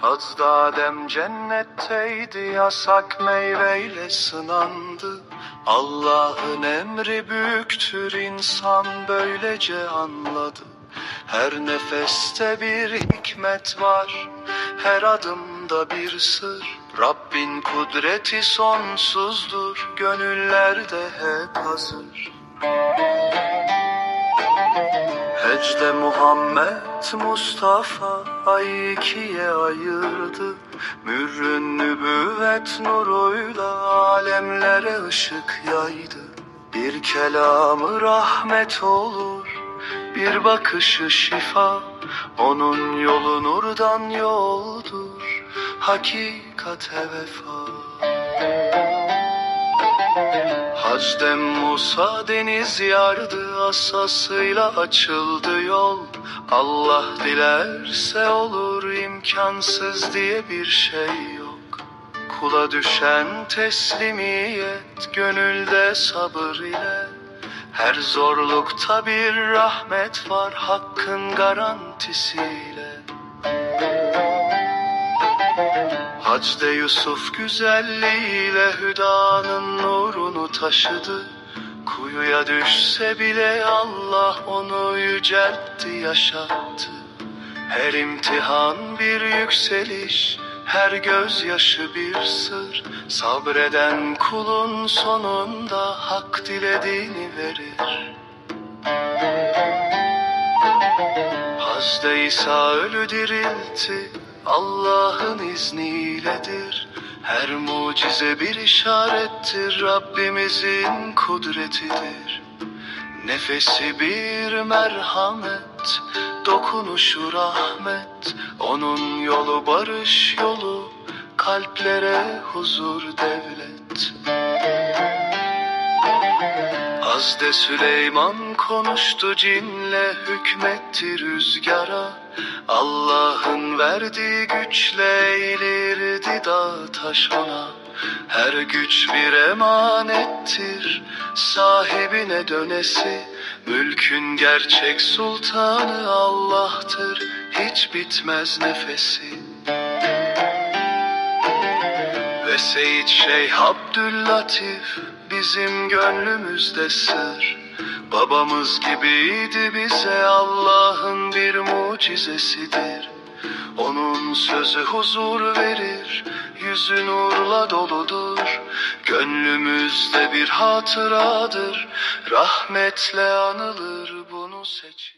Hazreti Adem cennetteydi yasak meyveyle sınandı. Allah'ın emri büyüktür insan böylece anladı. Her nefeste bir hikmet var her adımda bir sır. Rabbin kudreti sonsuzdur gönüllerde hep hazır Hecde Muhammed Mustafa ay ikiye ayırdı. Mürrün nübüvvet nuruyla alemlere ışık yaydı. Bir kelamı rahmet olur bir bakışı şifa. Onun yolu nurdan yoldur Hakikate vefa Musa deniz yardı asasıyla açıldı yol. Allah dilerse olur imkansız diye bir şey yok. Kula düşen teslimiyet gönülde sabır ile. Her zorlukta bir rahmet var hakkın garantisiyle. Hacde Yusuf güzelliğiyle hüdanın nurunu taşıdı. Kuyuya düşse bile Allah onu yüceltti yaşattı. Her imtihan bir yükseliş her gözyaşı bir sır. Sabreden kulun sonunda hak dilediğini verir. Hazde İsa ölü diriltti Allah'ın izniyledir Her mucize bir işarettir Rabbimizin kudretidir. Nefesi bir merhamet Dokunuşu rahmet. Onun yolu barış yolu Kalplere huzur devlet Hazde Süleyman konuştu cinle hükmetti rüzgara. Allah'ın verdiği güçle eğilirdi dağ taş ona Her güç bir emanettir sahibine dönesi. Mülkün gerçek sultanı Allah'tır hiç bitmez nefesi ve Seyit Şeyh Abdüllatif bizim gönlümüzde sır. Babamız gibiydi bize Allah'ın bir mucizesidir. Onun sözü huzur verir Yüzü nurla doludur. Gönlümüzde bir hatıradır Rahmetle anılır bunu seç